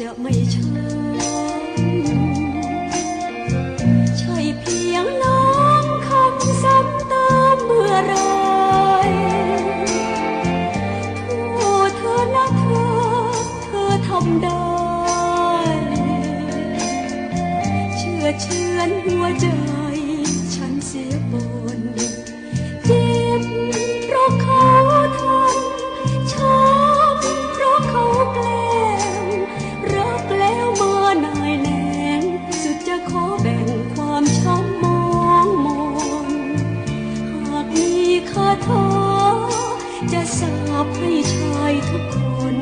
จะไม่ช้าใช่เพียงลมคันซ้ำเติมเมื่อเธอนะเธอเธอทำได้เชื่อเชื่อนหัวใจ ฉันเสียปว อท้อจะสาบให้ชายทุกคน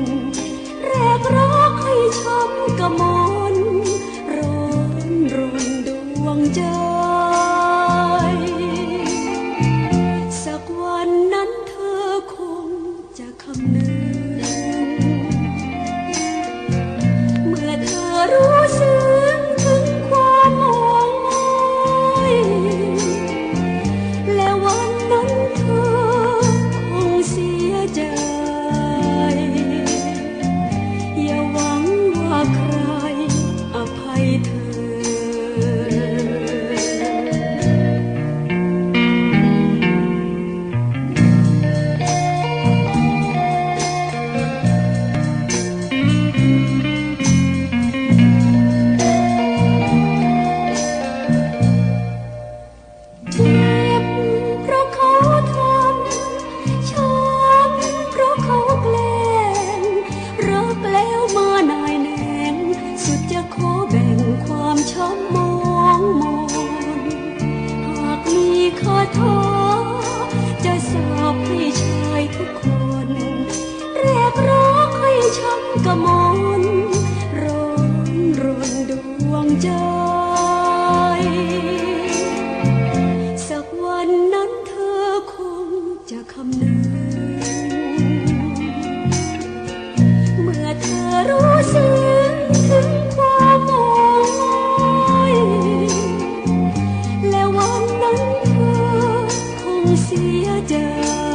แรกร ខោធោចៅសោកភីឆាយ ทุกคน เรียกร้องให้ช้ำกระมอง ada